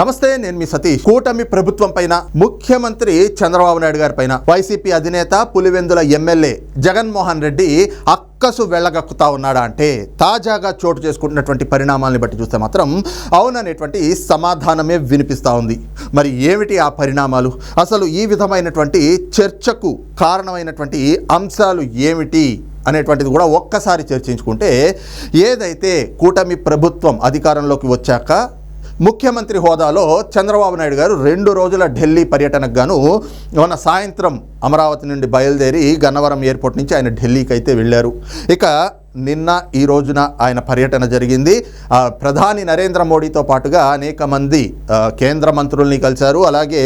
నమస్తే నేను మీ సతీష్. కూటమి ప్రభుత్వం పైన ముఖ్యమంత్రి చంద్రబాబు నాయుడు గారి పైన వైసీపీ అధినేత పులివెందుల ఎమ్మెల్యే జగన్మోహన్ రెడ్డి అక్కసు వెళ్ళగక్కుతా ఉన్నాడా అంటే తాజాగా చోటు చేసుకుంటున్నటువంటి పరిణామాలను బట్టి చూస్తే మాత్రం అవుననేటువంటి సమాధానమే వినిపిస్తూ ఉంది. మరి ఏమిటి ఆ పరిణామాలు? అసలు ఈ విధమైనటువంటి చర్చకు కారణమైనటువంటి అంశాలు ఏమిటి అనేటువంటిది కూడా ఒక్కసారి చర్చించుకుంటే ఏదైతే కూటమి ప్రభుత్వం అధికారంలోకి వచ్చాక ముఖ్యమంత్రి హోదాలో చంద్రబాబు నాయుడు గారు రెండు రోజుల ఢిల్లీ పర్యటనకు గాను మొన్న సాయంత్రం అమరావతి నుండి బయలుదేరి గన్నవరం ఎయిర్పోర్ట్ నుంచి ఆయన ఢిల్లీకి అయితే వెళ్ళారు. ఇక నిన్న ఈ రోజున ఆయన పర్యటన జరిగింది. ప్రధాని నరేంద్ర మోడీతో పాటుగా అనేక మంది కేంద్ర మంత్రుల్ని కలిశారు. అలాగే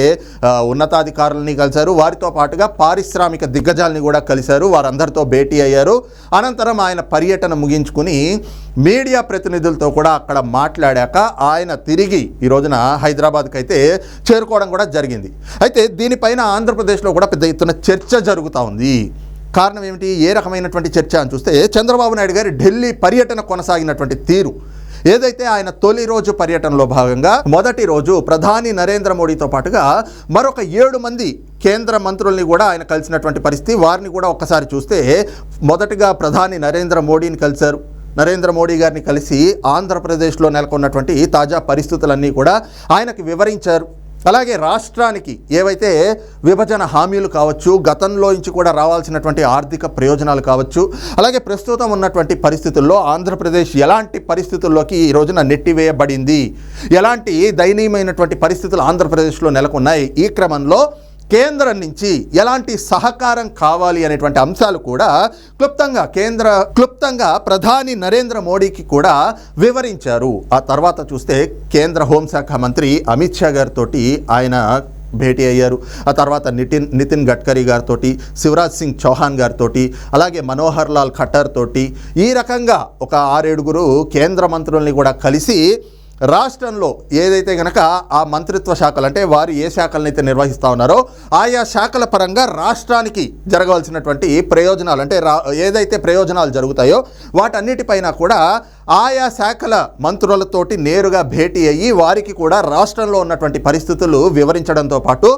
ఉన్నతాధికారులని కలిశారు. వారితో పాటుగా పారిశ్రామిక దిగ్గజాలని కూడా కలిశారు. వారందరితో భేటీ అయ్యారు. అనంతరం ఆయన పర్యటన ముగించుకుని మీడియా ప్రతినిధులతో కూడా అక్కడ మాట్లాడాక ఆయన తిరిగి ఈ రోజున హైదరాబాద్కి అయితే చేరుకోవడం కూడా జరిగింది. అయితే దీనిపైన ఆంధ్రప్రదేశ్లో కూడా పెద్ద ఎత్తున చర్చ జరుగుతూ ఉంది. కారణం ఏమిటి? ఏ రకమైనటువంటి చర్చ అని చూస్తే చంద్రబాబు నాయుడు గారి ఢిల్లీ పర్యటన కొనసాగినటువంటి తీరు. ఏదైతే ఆయన తొలి రోజు పర్యటనలో భాగంగా మొదటి రోజు ప్రధాని నరేంద్ర మోడీతో పాటుగా మరొక ఏడు మంది కేంద్ర మంత్రుల్ని కూడా ఆయన కలిసినటువంటి పరిస్థితి వారిని కూడా ఒక్కసారి చూస్తే మొదటగా ప్రధాని నరేంద్ర మోడీని కలిశారు. నరేంద్ర మోడీ గారిని కలిసి ఆంధ్రప్రదేశ్లో నెలకొన్నటువంటి తాజా పరిస్థితులన్నీ కూడా ఆయనకు వివరించారు. అలాగే రాష్ట్రానికి ఏవైతే విభజన హామీలు కావచ్చు గతంలో నుంచి కూడా రావాల్సినటువంటి ఆర్థిక ప్రయోజనాలు కావచ్చు అలాగే ప్రస్తుతం ఉన్నటువంటి పరిస్థితుల్లో ఆంధ్రప్రదేశ్ ఎలాంటి పరిస్థితుల్లోకి ఈ రోజున నెట్టివేయబడింది? ఎలాంటి దయనీయమైనటువంటి పరిస్థితులు ఆంధ్రప్రదేశ్లో నెలకొన్నాయి? ఈ క్రమంలో కేంద్రం నుంచి ఎలాంటి సహకారం కావాలి అనేటువంటి అంశాలు కూడా క్లుప్తంగా కేంద్ర క్లుప్తంగా ప్రధాని నరేంద్ర మోడీకి కూడా వివరించారు. ఆ తర్వాత చూస్తే కేంద్ర హోంశాఖ మంత్రి అమిత్ షా గారితో ఆయన భేటీ అయ్యారు. ఆ తర్వాత నితిన్ నితిన్ గడ్కరీ గారితో శివరాజ్ సింగ్ చౌహాన్ గారితో అలాగే మనోహర్ లాల్ ఖట్టర్ తోటి ఈ రకంగా ఒక ఆరేడుగురు కేంద్ర మంత్రుల్ని కూడా కలిసి రాష్ట్రంలో ఏదైతే గనక ఆ మంత్రిత్వ శాఖలు అంటే వారు ఏ శాఖలను అయితే నిర్వహిస్తూ ఉన్నారో ఆయా శాఖల పరంగా రాష్ట్రానికి జరగవలసినటువంటి ప్రయోజనాలు అంటే రా ఏదైతే ప్రయోజనాలు జరుగుతాయో వాటన్నిటిపైన కూడా ఆయా శాఖల మంత్రులతోటి నేరుగా భేటీ అయ్యి వారికి కూడా రాష్ట్రంలో ఉన్నటువంటి పరిస్థితులు వివరించడంతో పాటు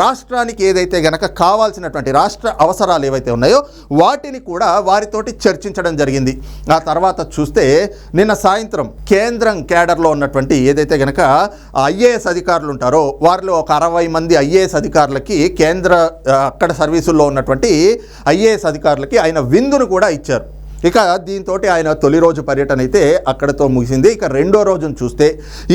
రాష్ట్రానికి ఏదైతే గనక కావాల్సినటువంటి రాష్ట్ర అవసరాలు ఏవైతే ఉన్నాయో వాటిని కూడా వారితోటి చర్చించడం జరిగింది. ఆ తర్వాత చూస్తే నిన్న సాయంత్రం కేంద్రం కేడర్లో ఉన్నటువంటి ఏదైతే గనక ఐఏఎస్ అధికారులు ఉంటారో వారిలో ఒక అరవై మంది ఐఏఎస్ అధికారులకి కేంద్ర అక్కడ సర్వీసుల్లో ఉన్నటువంటి ఐఏఎస్ అధికారులకి ఆయన విందును కూడా ఇచ్చారు. ఇక దీంతో ఆయన తొలి రోజు పర్యటన అయితే అక్కడతో ముగిసింది. ఇక రెండో రోజును చూస్తే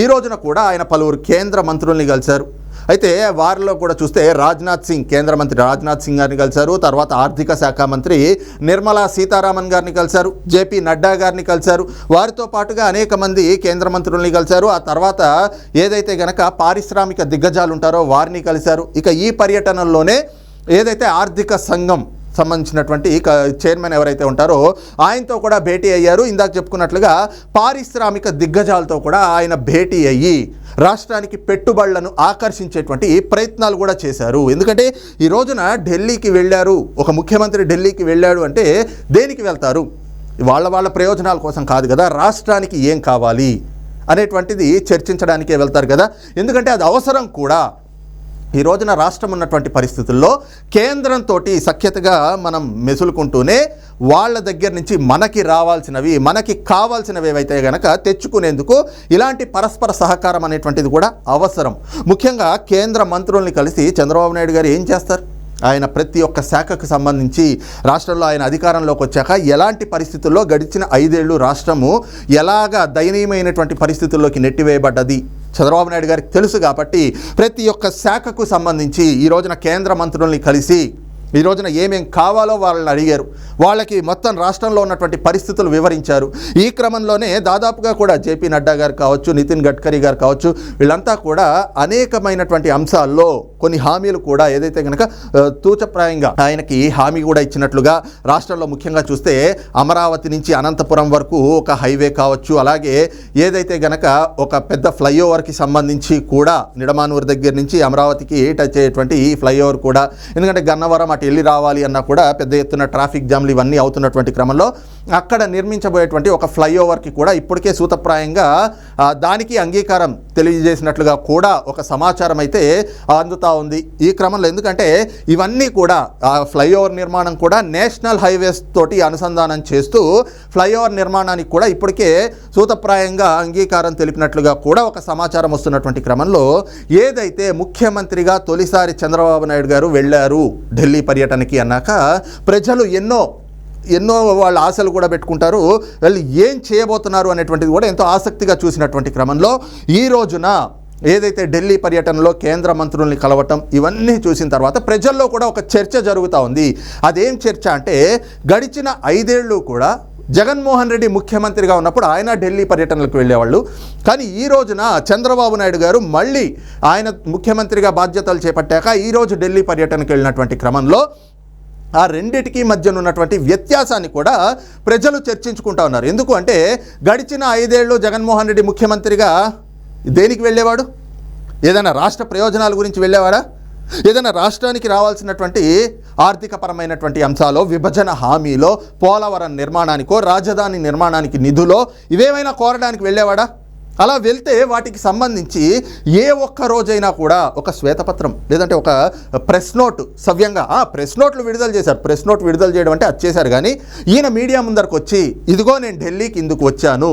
ఈ రోజున కూడా ఆయన పలువురు కేంద్ర మంత్రుల్ని కలిశారు. అయితే వారిలో కూడా చూస్తే రాజ్నాథ్ సింగ్ కేంద్ర మంత్రి రాజ్నాథ్ సింగ్ గారిని కలిశారు. తర్వాత ఆర్థిక శాఖ మంత్రి నిర్మలా సీతారామన్ గారిని కలిశారు. జేపీ నడ్డా గారిని కలిశారు. వారితో పాటుగా అనేక మంది కేంద్ర మంత్రుల్ని కలిశారు. ఆ తర్వాత ఏదైతే గనక పారిశ్రామిక దిగ్గజాలు ఉంటారో వారిని కలిశారు. ఇక ఈ పర్యటనలోనే ఏదైతే ఆర్థిక సంఘం సంబంధించినటువంటి క- చైర్మన్ ఎవరైతే ఉంటారో ఆయనతో కూడా భేటీ అయ్యారు. ఇందాక చెప్పుకున్నట్లుగా పారిశ్రామిక దిగ్గజాలతో కూడా ఆయన భేటీ అయ్యి రాష్ట్రానికి పెట్టుబడులను ఆకర్షించేటువంటి ప్రయత్నాలు కూడా చేశారు. ఎందుకంటే ఈ రోజున ఢిల్లీకి వెళ్ళారు. ఒక ముఖ్యమంత్రి ఢిల్లీకి వెళ్ళాడు అంటే దేనికి వెళ్తారు? వాళ్ళ వాళ్ళ ప్రయోజనాల కోసం కాదు కదా రాష్ట్రానికి ఏం కావాలి అనేటువంటిది చర్చించడానికే వెళ్తారు కదా. ఎందుకంటే అది అవసరం కూడా. ఈ రోజున రాష్ట్రం ఉన్నటువంటి పరిస్థితుల్లో కేంద్రంతో సఖ్యతగా మనం మెసులుకుంటూనే వాళ్ళ దగ్గర నుంచి మనకి రావాల్సినవి మనకి కావాల్సినవి ఏవైతే గనక తెచ్చుకునేందుకు ఇలాంటి పరస్పర సహకారం అనేటువంటిది కూడా అవసరం. ముఖ్యంగా కేంద్ర మంత్రుల్ని కలిసి చంద్రబాబు నాయుడు గారు ఏం చేస్తారు? ఆయన ప్రతి ఒక్క శాఖకు సంబంధించి రాష్ట్రంలో ఆయన అధికారంలోకి వచ్చాక ఎలాంటి పరిస్థితుల్లో గడిచిన ఐదేళ్ళు రాష్ట్రము ఎలాగా దయనీయమైనటువంటి పరిస్థితుల్లోకి నెట్టివేయబడ్డది? చంద్రబాబు నాయుడు గారికి తెలుసు కాబట్టి ప్రతి ఒక్క శాఖకు సంబంధించి ఈ రోజున కేంద్ర మంత్రుల్ని కలిసి ఈ రోజున ఏమేం కావాలో వాళ్ళని అడిగారు. వాళ్ళకి మొత్తం రాష్ట్రంలో ఉన్నటువంటి పరిస్థితులు వివరించారు. ఈ క్రమంలోనే దాదాపుగా కూడా జేపీ నడ్డా గారు కావచ్చు నితిన్ గడ్కరీ గారు కావచ్చు వీళ్ళంతా కూడా అనేకమైనటువంటి అంశాల్లో కొన్ని హామీలు కూడా ఏదైతే కనుక తూచప్రాయంగా ఆయనకి హామీ కూడా ఇచ్చినట్లుగా రాష్ట్రంలో ముఖ్యంగా చూస్తే అమరావతి నుంచి అనంతపురం వరకు ఒక హైవే కావచ్చు అలాగే ఏదైతే గనక ఒక పెద్ద ఫ్లైఓవర్కి సంబంధించి కూడా నిడమానూరు దగ్గర నుంచి అమరావతికి టచ్ అయ్యేటువంటి ఈ ఫ్లైఓవర్ కూడా ఎందుకంటే గన్నవరం అటు వెళ్ళి రావాలి అన్నా కూడా పెద్ద ఎత్తున ట్రాఫిక్ జామ్లు ఇవన్నీ అవుతున్నటువంటి క్రమంలో అక్కడ నిర్మించబోయేటువంటి ఒక ఫ్లైఓవర్కి కూడా ఇప్పటికే సూతప్రాయంగా దానికి అంగీకారం తెలియజేసినట్లుగా కూడా ఒక సమాచారం అయితే అందుతా ఉంది. ఈ క్రమంలో ఎందుకంటే ఇవన్నీ కూడా ఆ ఫ్లైఓవర్ నిర్మాణం కూడా నేషనల్ హైవేస్ తోటి అనుసంధానం చేస్తూ ఫ్లైఓవర్ నిర్మాణానికి కూడా ఇప్పటికే సూతప్రాయంగా అంగీకారం తెలిపినట్లుగా కూడా ఒక సమాచారం వస్తున్నటువంటి క్రమంలో ఏదైతే ముఖ్యమంత్రిగా తొలిసారి చంద్రబాబు నాయుడు గారు వెళ్ళారు ఢిల్లీ పర్యటనకి అన్నాక ప్రజలు ఎన్నో ఎన్నో వాళ్ళ ఆశలు కూడా పెట్టుకుంటారు. వాళ్ళు ఏం చేయబోతున్నారు అనేటువంటిది కూడా ఎంతో ఆసక్తిగా చూసినటువంటి క్రమంలో ఈ రోజున ఏదైతే ఢిల్లీ పర్యటనలో కేంద్ర మంత్రుల్ని కలవటం ఇవన్నీ చూసిన తర్వాత ప్రజల్లో కూడా ఒక చర్చ జరుగుతూ ఉంది. అదేం చర్చ అంటే గడిచిన ఐదేళ్ళు కూడా జగన్మోహన్ రెడ్డి ముఖ్యమంత్రిగా ఉన్నప్పుడు ఆయన ఢిల్లీ పర్యటనలకు వెళ్ళేవాళ్ళు. కానీ ఈ రోజున చంద్రబాబు నాయుడు గారు మళ్ళీ ఆయన ముఖ్యమంత్రిగా బాధ్యతలు చేపట్టాక ఈరోజు ఢిల్లీ పర్యటనకు వెళ్ళినటువంటి క్రమంలో ఆ రెండిటికి మధ్యన ఉన్నటువంటి వ్యత్యాసాన్ని కూడా ప్రజలు చర్చించుకుంటా ఉన్నారు. ఎందుకు అంటే గడిచిన ఐదేళ్ళు జగన్మోహన్ రెడ్డి ముఖ్యమంత్రిగా దేనికి వెళ్ళేవాడు? ఏదైనా రాష్ట్ర ప్రయోజనాల గురించి వెళ్ళేవాడా ఏదైనా రాష్ట్రానికి రావాల్సినటువంటి ఆర్థికపరమైనటువంటి అంశాలో విభజన హామీలో పోలవరం నిర్మాణానికో రాజధాని నిర్మాణానికి నిధులో ఇవేమైనా కోరడానికి వెళ్ళేవాడా? అలా వెళ్తే వాటికి సంబంధించి ఏ ఒక్క రోజైనా కూడా ఒక శ్వేతపత్రం లేదంటే ఒక ప్రెస్ నోట్ సవ్యంగా ఆ ప్రెస్ నోట్లు విడుదల చేశారు. ప్రెస్ నోట్ విడుదల చేయడం అంటే అది చేశారు కానీ ఈయన మీడియా ముందరకు వచ్చి ఇదిగో నేను ఢిల్లీకి ఇందుకు వచ్చాను.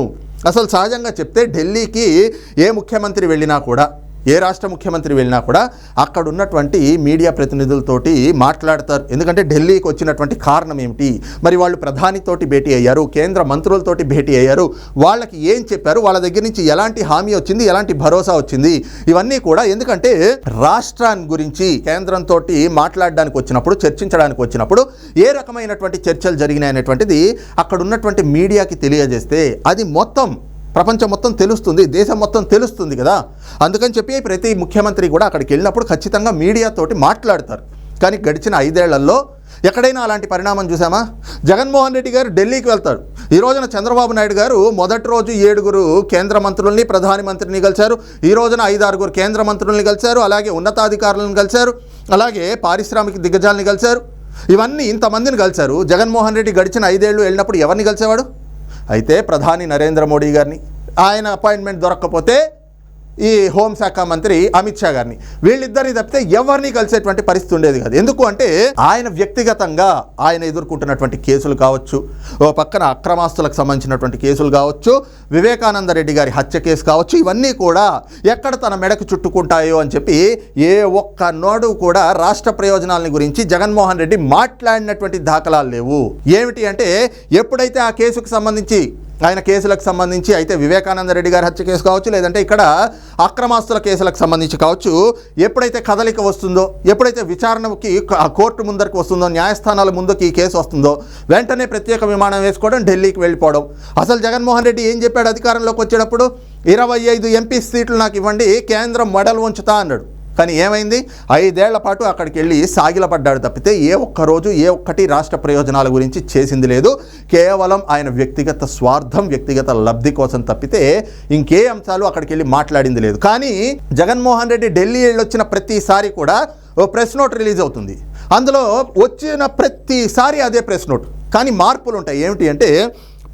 అసలు సహజంగా చెప్తే ఢిల్లీకి ఏ ముఖ్యమంత్రి వెళ్ళినా కూడా ఏ రాష్ట్ర ముఖ్యమంత్రి వెళ్ళినా కూడా అక్కడ ఉన్నటువంటి మీడియా ప్రతినిధులతోటి మాట్లాడతారు. ఎందుకంటే ఢిల్లీకి వచ్చినటువంటి కారణం ఏమిటి? మరి వాళ్ళు ప్రధానితోటి భేటీ అయ్యారు కేంద్ర మంత్రులతోటి భేటీ అయ్యారు. వాళ్ళకి ఏం చెప్పారు? వాళ్ళ దగ్గర నుంచి ఎలాంటి హామీ వచ్చింది? ఎలాంటి భరోసా వచ్చింది? ఇవన్నీ కూడా ఎందుకంటే రాష్ట్రాన్ని గురించి కేంద్రంతో మాట్లాడడానికి వచ్చినప్పుడు చర్చించడానికి వచ్చినప్పుడు ఏ రకమైనటువంటి చర్చలు జరిగినాయి అనేటువంటిది అక్కడ ఉన్నటువంటి మీడియాకి తెలియజేస్తే అది మొత్తం ప్రపంచం మొత్తం తెలుస్తుంది దేశం మొత్తం తెలుస్తుంది కదా. అందుకని చెప్పి ప్రతి ముఖ్యమంత్రి కూడా అక్కడికి వెళ్ళినప్పుడు ఖచ్చితంగా మీడియాతోటి మాట్లాడతారు. కానీ గడిచిన ఐదేళ్ళలో ఎక్కడైనా అలాంటి పరిణామం చూసామా జగన్మోహన్ రెడ్డి గారు ఢిల్లీకి వెళ్తారు. ఈ రోజున చంద్రబాబు నాయుడు గారు మొదటి రోజు ఏడుగురు కేంద్ర మంత్రుల్ని ప్రధానమంత్రిని కలిశారు. ఈ రోజున ఐదు ఆరుగురు కేంద్ర మంత్రుల్ని కలిశారు. అలాగే ఉన్నతాధికారులను కలిశారు. అలాగే పారిశ్రామిక దిగ్గజాలని కలిశారు. ఇవన్నీ ఇంతమందిని కలిశారు. జగన్మోహన్ రెడ్డి గడిచిన ఐదేళ్ళు వెళ్ళినప్పుడు ఎవరిని కలిసేవాడు? అయితే ప్రధాని నరేంద్ర మోడీ గారిని ఆయన అపాయింట్మెంట్ దొరక్కపోతే ఈ హోంశాఖ మంత్రి అమిత్ షా గారిని. వీళ్ళిద్దరిని తప్పితే ఎవరిని కలిసేటువంటి పరిస్థితి ఉండేది కాదు. ఎందుకు అంటే ఆయన వ్యక్తిగతంగా ఆయన ఎదుర్కొంటున్నటువంటి కేసులు కావచ్చు ఓ పక్కన అక్రమాస్తులకు సంబంధించినటువంటి కేసులు కావచ్చు వివేకానంద రెడ్డి గారి హత్య కేసు కావచ్చు ఇవన్నీ కూడా ఎక్కడ తన మెడకు చుట్టుకుంటాయో అని చెప్పి ఏ ఒక్క నోడు కూడా రాష్ట్ర ప్రయోజనాలని గురించి జగన్మోహన్ రెడ్డి మాట్లాడినటువంటి దాఖలాలు లేవు. ఏమిటి అంటే ఎప్పుడైతే ఆ కేసుకు సంబంధించి ఆయన కేసులకు సంబంధించి అయితే వివేకానంద రెడ్డి గారి హత్య కేసు కావచ్చు లేదంటే ఇక్కడ అక్రమాస్తుల కేసులకు సంబంధించి కావచ్చు ఎప్పుడైతే కదలిక వస్తుందో ఎప్పుడైతే విచారణకి కోర్టు ముందరికి వస్తుందో న్యాయస్థానాల ముందుకి ఈ కేసు వస్తుందో వెంటనే ప్రత్యేక విమానం వేసుకోవడం ఢిల్లీకి వెళ్ళిపోవడం. అసలు జగన్మోహన్ రెడ్డి ఏం చెప్పాడు అధికారంలోకి వచ్చేటప్పుడు? ఇరవై ఐదు ఎంపీ సీట్లు నాకు ఇవ్వండి కేంద్రం మెడల్ ఉంచుతా అన్నాడు. కానీ ఏమైంది? ఐదేళ్ళ పాటు అక్కడికి వెళ్ళి సాగిలపడ్డాడు తప్పితే ఏ ఒక్క రోజు ఏ ఒక్కటి రాష్ట్ర ప్రయోజనాల గురించి చేసింది లేదు. కేవలం ఆయన వ్యక్తిగత స్వార్థం వ్యక్తిగత లబ్ధి కోసం తప్పితే ఇంకే అంశాలు అక్కడికి వెళ్ళి మాట్లాడింది లేదు. కానీ జగన్మోహన్ రెడ్డి ఢిల్లీ వెళ్ళొచ్చిన ప్రతిసారి కూడా ఓ ప్రెస్ నోట్ రిలీజ్ అవుతుంది. అందులో వచ్చిన ప్రతిసారి అదే ప్రెస్ నోట్. కానీ మార్పులు ఉంటాయి ఏమిటి అంటే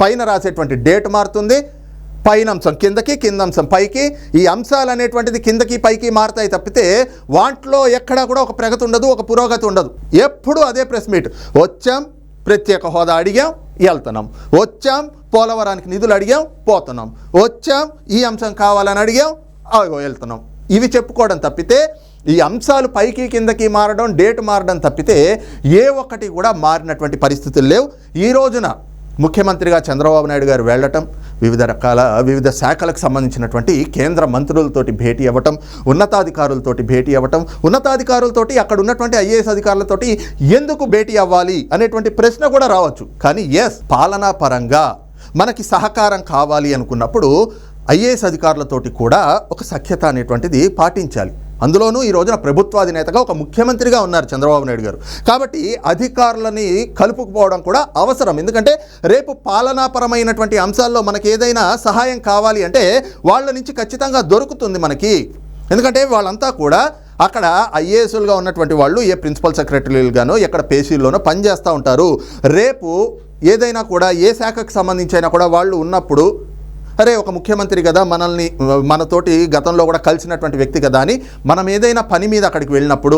పైన రాసేటువంటి డేట్ మారుతుంది పైన అంశం కిందకి కింద అంశం పైకి ఈ అంశాలు అనేటువంటిది కిందకి పైకి మారుతాయి తప్పితే వాటిలో ఎక్కడా కూడా ఒక ప్రగతి ఉండదు ఒక పురోగతి ఉండదు. ఎప్పుడు అదే ప్రెస్ మీట్. వచ్చాం ప్రత్యేక హోదా అడిగాం వెళ్తున్నాం. వచ్చాం పోలవరానికి నిధులు అడిగాం పోతున్నాం. వచ్చాం ఈ అంశం కావాలని అడిగాం అవి వెళ్తున్నాం. ఇవి చెప్పుకోవడం తప్పితే ఈ అంశాలు పైకి కిందకి మారడం డేట్ మారడం తప్పితే ఏ ఒక్కటి కూడా మారినటువంటి పరిస్థితులు లేవు. ఈ రోజున ముఖ్యమంత్రిగా చంద్రబాబు నాయుడు గారు వెళ్ళటం వివిధ రకాల వివిధ శాఖలకు సంబంధించినటువంటి కేంద్ర మంత్రులతోటి భేటీ అవ్వటం ఉన్నతాధికారులతోటి భేటీ అవ్వటం ఉన్నతాధికారులతోటి అక్కడ ఉన్నటువంటి ఐఏఎస్ అధికారులతోటి ఎందుకు భేటీ అవ్వాలి అనేటువంటి ప్రశ్న కూడా రావచ్చు. కానీ ఎస్ పాలనా పరంగా మనకి సహకారం కావాలి అనుకున్నప్పుడు ఐఏఎస్ అధికారులతోటి కూడా ఒక సఖ్యత అనేటువంటిది పాటించాలి. అందులోనూ ఈ రోజున ప్రభుత్వాధినేతగా ఒక ముఖ్యమంత్రిగా ఉన్నారు చంద్రబాబు నాయుడు గారు. కాబట్టి అధికారులని కలుపుకుపోవడం కూడా అవసరం. ఎందుకంటే రేపు పాలనాపరమైనటువంటి అంశాల్లో మనకి ఏదైనా సహాయం కావాలి అంటే వాళ్ళ నుంచి ఖచ్చితంగా దొరుకుతుంది మనకి. ఎందుకంటే వాళ్ళంతా కూడా అక్కడ ఐఏఎస్లుగా ఉన్నటువంటి వాళ్ళు ఏ ప్రిన్సిపల్ సెక్రటరీలుగానో ఎక్కడ పేసీల్లోనో పనిచేస్తూ ఉంటారు. రేపు ఏదైనా కూడా ఏ శాఖకు సంబంధించి అయినా కూడా వాళ్ళు ఉన్నప్పుడు అరే ఒక ముఖ్యమంత్రి కదా మనల్ని మనతోటి గతంలో కూడా కలిసినటువంటి వ్యక్తి కదా అని మనం ఏదైనా పని మీద అక్కడికి వెళ్ళినప్పుడు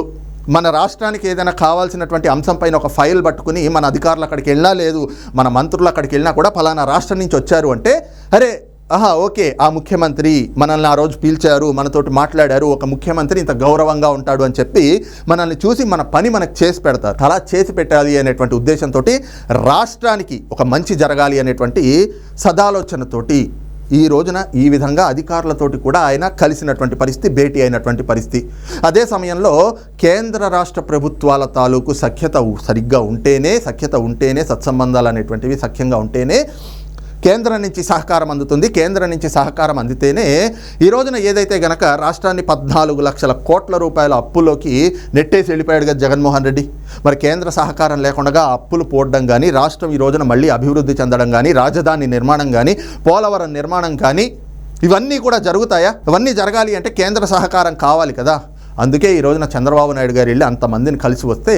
మన రాష్ట్రానికి ఏదైనా కావాల్సినటువంటి అంశం పైన ఒక ఫైల్ పట్టుకుని మన అధికారులు అక్కడికి వెళ్ళినా లేదు మన మంత్రులు అక్కడికి వెళ్ళినా కూడా ఫలానా రాష్ట్రం నుంచి వచ్చారు అంటే అరే ఆహా ఓకే ఆ ముఖ్యమంత్రి మనల్ని ఆ రోజు పీల్చారు మనతోటి మాట్లాడారు ఒక ముఖ్యమంత్రి ఇంత గౌరవంగా ఉంటాడు అని చెప్పి మనల్ని చూసి మన పని మనకు చేసి పెడతారు అలా చేసి పెట్టాలి అనేటువంటి ఉద్దేశంతో రాష్ట్రానికి ఒక మంచి జరగాలి అనేటువంటి సదాలోచనతోటి ఈ రోజున ఈ విధంగా అధికారులతోటి కూడా ఆయన కలిసినటువంటి పరిస్థితి భేటీ అయినటువంటి పరిస్థితి. అదే సమయంలో కేంద్ర రాష్ట్ర ప్రభుత్వాల తాలూకు సఖ్యత సరిగ్గా ఉంటేనే సఖ్యత ఉంటేనే సత్సంబంధాలు అనేటువంటివి సఖ్యంగా ఉంటేనే కేంద్రం నుంచి సహకారం అందుతుంది. కేంద్రం నుంచి సహకారం అందితేనే ఈ రోజున ఏదైతే గనక రాష్ట్రాన్ని పద్నాలుగు లక్షల కోట్ల రూపాయల అప్పులోకి నెట్టేసి వెళ్ళిపోయాడు కదా జగన్మోహన్ రెడ్డి. మరి కేంద్ర సహకారం లేకుండా అప్పులు పోడడం కానీ రాష్ట్రం ఈ రోజున మళ్ళీ అభివృద్ధి చెందడం కానీ రాజధాని నిర్మాణం కానీ పోలవరం నిర్మాణం కానీ ఇవన్నీ కూడా జరుగుతాయా? ఇవన్నీ జరగాలి అంటే కేంద్ర సహకారం కావాలి కదా. అందుకే ఈ రోజున చంద్రబాబు నాయుడు గారు వెళ్ళి అంతమందిని కలిసి వస్తే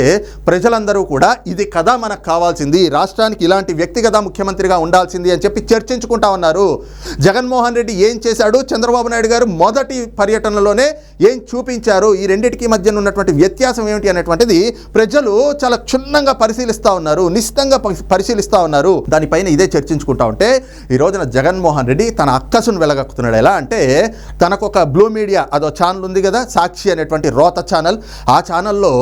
ప్రజలందరూ కూడా ఇది కదా మనకు కావాల్సింది రాష్ట్రానికి ఇలాంటి వ్యక్తి కదా ముఖ్యమంత్రిగా ఉండాల్సింది అని చెప్పి చర్చించుకుంటా ఉన్నారు. జగన్మోహన్ రెడ్డి ఏం చేశాడు? చంద్రబాబు నాయుడు గారు మొదటి పర్యటనలోనే ఏం చూపించారు? ఈ రెండింటికి మధ్య ఉన్నటువంటి వ్యత్యాసం ఏమిటి అనేటువంటిది ప్రజలు చాలా క్షుణ్ణంగా పరిశీలిస్తూ ఉన్నారు నిశ్చితంగా పరిశీలిస్తూ ఉన్నారు. దానిపైన ఇదే చర్చించుకుంటా ఉంటే ఈ రోజున జగన్మోహన్ రెడ్డి తన అక్కసును వెలగక్కుతున్నాడు. ఎలా అంటే తనకు ఒక బ్లూ మీడియా అదో ఛానల్ ఉంది కదా సాక్షి అనేటువంటి రోత ఛానల్ ఆ ఛానల్లో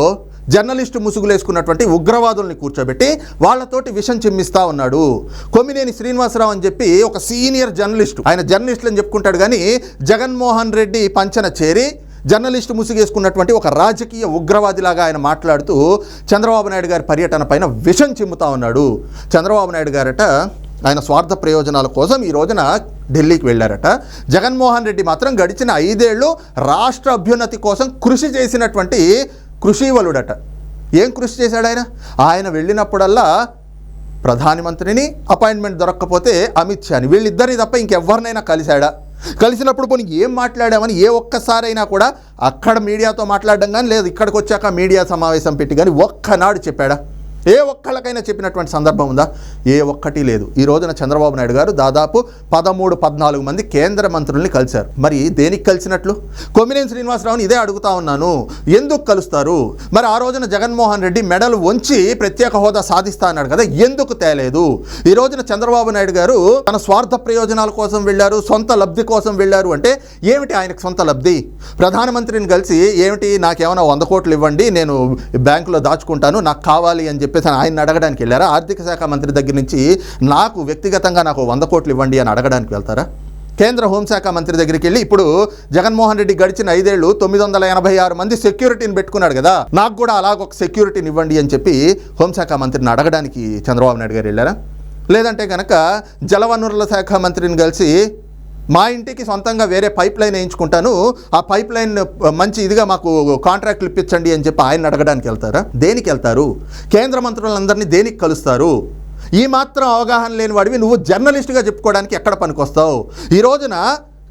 జర్నలిస్టు ముసుగులేసుకున్నటువంటి ఉగ్రవాదుల్ని కూర్చోబెట్టి వాళ్ళతోటి విషం చిమ్మిస్తా ఉన్నాడు. కొమ్మినేని శ్రీనివాసరావు అని చెప్పి ఒక సీనియర్ జర్నలిస్టు ఆయన జర్నలిస్టులు అని చెప్పుకుంటాడు కానీ జగన్మోహన్ రెడ్డి పంచన చేరి జర్నలిస్టు ముసుగేసుకున్నటువంటి ఒక రాజకీయ ఉగ్రవాదిలాగా ఆయన మాట్లాడుతూ చంద్రబాబు నాయుడు గారి పర్యటన పైన విషం చిమ్ముతా ఉన్నాడు. చంద్రబాబు నాయుడు గారట ఆయన స్వార్థ ప్రయోజనాల కోసం ఈ రోజున ఢిల్లీకి వెళ్ళారట. జగన్మోహన్ రెడ్డి మాత్రం గడిచిన ఐదేళ్ళు రాష్ట్ర అభ్యున్నతి కోసం కృషి చేసినటువంటి కృషివలుడట. ఏం కృషి చేశాడు ఆయన? ఆయన వెళ్ళినప్పుడల్లా ప్రధానమంత్రిని అపాయింట్మెంట్ దొరక్కపోతే అమిత్ షాని వీళ్ళిద్దరిని తప్ప ఇంకెవరినైనా కలిశాడా? కలిసినప్పుడు పోనీ ఏం మాట్లాడామని ఏ ఒక్కసారైనా కూడా అక్కడ మీడియాతో మాట్లాడడం కానీ లేదు. ఇక్కడికి వచ్చాక మీడియా సమావేశం పెట్టి కానీ ఒక్కనాడు చెప్పాడా? ఏ ఒక్కళ్ళకైనా చెప్పినటువంటి సందర్భం ఉందా? ఏ ఒక్కటి లేదు. ఈ రోజున చంద్రబాబు నాయుడు గారు దాదాపు పదమూడు పద్నాలుగు మంది కేంద్ర మంత్రుల్ని కలిశారు. మరి దేనికి కలిసినట్లు? కొమ్మినేని శ్రీనివాసరావుని ఇదే అడుగుతా ఉన్నాను. ఎందుకు కలుస్తారు? మరి ఆ రోజున జగన్మోహన్ రెడ్డి మెడలు వంచి ప్రత్యేక హోదా సాధిస్తా అన్నాడు కదా ఎందుకు తేలేదు? ఈ రోజున చంద్రబాబు నాయుడు గారు తన స్వార్థ ప్రయోజనాల కోసం వెళ్ళారు సొంత లబ్ధి కోసం వెళ్ళారు అంటే ఏమిటి ఆయనకు సొంత లబ్ధి? ప్రధానమంత్రిని కలిసి ఏమిటి నాకేమైనా వంద కోట్లు ఇవ్వండి నేను బ్యాంకులో దాచుకుంటాను నాకు కావాలి అని చెప్పి చెప్పేసి ఆయన అడగడానికి వెళ్ళారా? ఆర్థిక శాఖ మంత్రి దగ్గర నుంచి నాకు వ్యక్తిగతంగా నాకు వంద కోట్లు ఇవ్వండి అని అడగడానికి వెళ్తారా? కేంద్ర హోంశాఖ మంత్రి దగ్గరికి వెళ్ళి ఇప్పుడు జగన్మోహన్ రెడ్డి గడిచిన ఐదేళ్ళు తొమ్మిది వందల ఎనభై ఆరు మంది సెక్యూరిటీని పెట్టుకున్నాడు కదా నాకు కూడా అలాగ ఒక సెక్యూరిటీని ఇవ్వండి అని చెప్పి హోంశాఖ మంత్రిని అడగడానికి చంద్రబాబు నాయుడు గారు వెళ్ళారా? లేదంటే కనుక జలవనరుల శాఖ మంత్రిని కలిసి మా ఇంటికి సొంతంగా వేరే పైప్ లైన్ వేయించుకుంటాను. ఆ పైప్ లైన్ మంచి ఇదిగా మాకు కాంట్రాక్ట్లు ఇప్పించండి అని చెప్పి ఆయన అడగడానికి వెళ్తారా? దేనికి వెళ్తారు? కేంద్ర మంత్రులందరినీ దేనికి కలుస్తారు? ఈ మాత్రం అవగాహన లేని వాడివి. నువ్వు జర్నలిస్టుగా చెప్పుకోవడానికి ఎక్కడ పనికొస్తావు? ఈ రోజున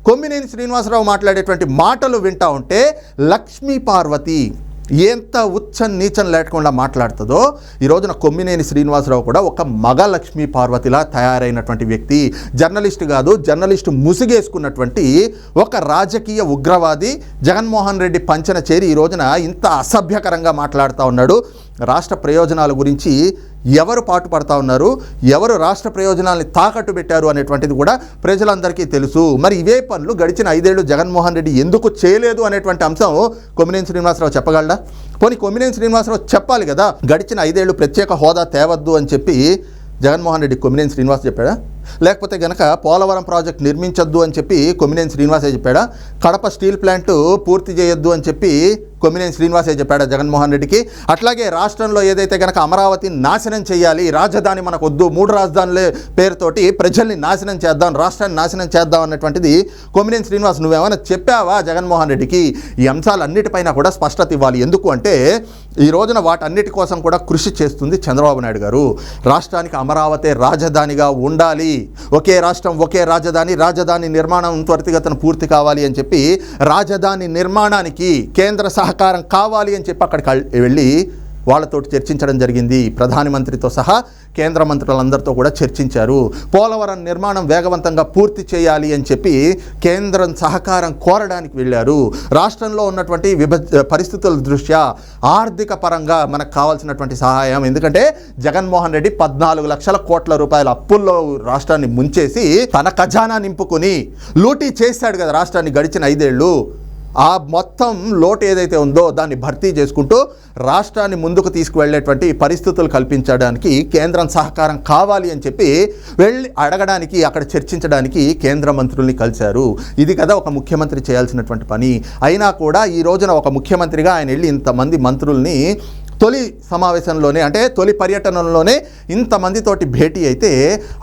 కొమ్మినేని శ్రీనివాసరావు మాట్లాడేటువంటి మాటలు వింటా ఉంటే లక్ష్మీ పార్వతి ఎంత ఉచ్చం నీచం లేకుండా మాట్లాడుతుందో ఈ రోజున కొమ్మినేని శ్రీనివాసరావు కూడా ఒక మగ లక్ష్మీ పార్వతిలా తయారైనటువంటి వ్యక్తి జర్నలిస్ట్ కాదు జర్నలిస్ట్ ముసుగేసుకున్నటువంటి ఒక రాజకీయ ఉగ్రవాది జగన్మోహన్ రెడ్డి పంచన చేరి ఈ రోజున ఇంత అసభ్యకరంగా మాట్లాడుతూ ఉన్నాడు. రాష్ట్ర ప్రయోజనాల గురించి ఎవరు పాటుపడతా ఉన్నారు? ఎవరు రాష్ట్ర ప్రయోజనాల్ని తాకట్టు పెట్టారు అనేటువంటిది కూడా ప్రజలందరికీ తెలుసు. మరి ఇవే పనులు గడిచిన ఐదేళ్ళు జగన్మోహన్ రెడ్డి ఎందుకు చేయలేదు అనేటువంటి అంశం కొమ్మినేని శ్రీనివాసరావు చెప్పగలడా? పోనీ కొమ్మినేని శ్రీనివాసరావు చెప్పాలి కదా. గడిచిన ఐదేళ్ళు ప్రత్యేక హోదా తేవద్దు అని చెప్పి జగన్మోహన్ రెడ్డి కొమ్మినేని శ్రీనివాస్ చెప్పాడా? లేకపోతే గనక పోలవరం ప్రాజెక్ట్ నిర్మించొద్దు అని చెప్పి కొమ్మినేని శ్రీనివాసే చెప్పాడా? కడప స్టీల్ ప్లాంట్ పూర్తి చేయొద్దు అని చెప్పి కొమ్మినేని శ్రీనివాసే చెప్పాడా జగన్మోహన్ రెడ్డికి? అట్లాగే రాష్ట్రంలో ఏదైతే గనక అమరావతిని నాశనం చేయాలి రాజధాని మనకు వద్దు మూడు రాజధానుల పేరుతోటి ప్రజల్ని నాశనం చేద్దాం రాష్ట్రాన్ని నాశనం చేద్దాం అన్నటువంటిది కొమ్మినేని శ్రీనివాస్ నువ్వేమైనా చెప్పావా జగన్మోహన్ రెడ్డికి? ఈ అంశాలన్నిటిపైన కూడా స్పష్టత ఇవ్వాలి. ఎందుకు అంటే ఈ రోజున వాటన్నిటి కోసం కూడా కృషి చేస్తుంది చంద్రబాబు నాయుడు గారు. రాష్ట్రానికి అమరావతి రాజధానిగా ఉండాలి. ఒకే రాష్ట్రం ఒకే రాజధాని రాజధాని నిర్మాణం త్వరితగతను పూర్తి కావాలి అని చెప్పి రాజధాని నిర్మాణానికి కేంద్ర సహకారం కావాలి అని చెప్పి అక్కడికి వెళ్ళి వాళ్ళతోటి చర్చించడం జరిగింది. ప్రధానమంత్రితో సహా కేంద్ర మంత్రులందరితో కూడా చర్చించారు. పోలవరం నిర్మాణం వేగవంతంగా పూర్తి చేయాలి అని చెప్పి కేంద్రం సహకారం కోరడానికి వెళ్ళారు. రాష్ట్రంలో ఉన్నటువంటి విభ పరిస్థితుల దృష్ట్యా ఆర్థిక పరంగా మనకు కావాల్సినటువంటి సహాయం. ఎందుకంటే జగన్మోహన్ రెడ్డి పద్నాలుగు లక్షల కోట్ల రూపాయల అప్పుల్లో రాష్ట్రాన్ని ముంచేసి తన ఖజానా నింపుకొని లూటీ చేశాడు కదా రాష్ట్రాన్ని గడిచిన ఐదేళ్ళు. ఆ మొత్తం లోటు ఏదైతే ఉందో దాన్ని భర్తీ చేసుకుంటూ రాష్ట్రాన్ని ముందుకు తీసుకువెళ్ళేటువంటి పరిస్థితులు కల్పించడానికి కేంద్రం సహకారం కావాలి అని చెప్పి వెళ్ళి అడగడానికి అక్కడ చర్చించడానికి కేంద్ర మంత్రుల్ని కలిశారు. ఇది కదా ఒక ముఖ్యమంత్రి చేయాల్సినటువంటి పని. అయినా కూడా ఈ రోజున ఒక ముఖ్యమంత్రిగా ఆయన వెళ్ళి ఇంతమంది మంత్రుల్ని తొలి సమావేశంలోనే అంటే తొలి పర్యటనలోనే ఇంతమందితోటి భేటీ అయితే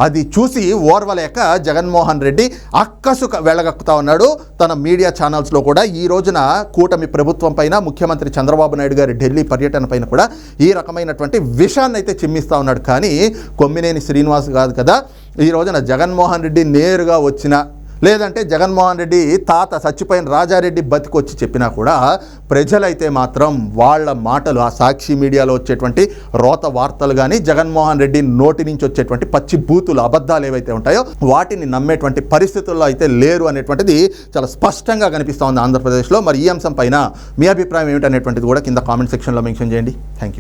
అది చూసి ఓర్వలేక జగన్మోహన్ రెడ్డి అక్కసు వెళ్ళగక్కుతా ఉన్నాడు. తన మీడియా ఛానల్స్లో కూడా ఈ రోజున కూటమి ప్రభుత్వం పైన ముఖ్యమంత్రి చంద్రబాబు నాయుడు గారి ఢిల్లీ పర్యటన పైన కూడా ఈ రకమైనటువంటి విషయాన్ని అయితే చిమ్మిస్తూ ఉన్నాడు. కానీ కొమ్మినేని శ్రీనివాస్ కాదు కదా ఈ రోజున జగన్మోహన్ రెడ్డి నేరుగా వచ్చిన లేదంటే జగన్మోహన్ రెడ్డి తాత చచ్చిపోయిన రాజారెడ్డి బతికొచ్చి చెప్పినా కూడా ప్రజలైతే మాత్రం వాళ్ళ మాటలు ఆ సాక్షి మీడియాలో వచ్చేటువంటి రోత వార్తలు కానీ జగన్మోహన్ రెడ్డి నోటి నుంచి వచ్చేటువంటి పచ్చి బూతులు అబద్ధాలు ఏవైతే ఉంటాయో వాటిని నమ్మేటువంటి పరిస్థితుల్లో అయితే లేరు అనేటువంటిది చాలా స్పష్టంగా కనిపిస్తూ ఉంది ఆంధ్రప్రదేశ్లో. మరి ఈ అంశం పైన మీ అభిప్రాయం ఏమిటనేటువంటిది కూడా కింద కామెంట్ సెక్షన్లో మెన్షన్ చేయండి. Thank you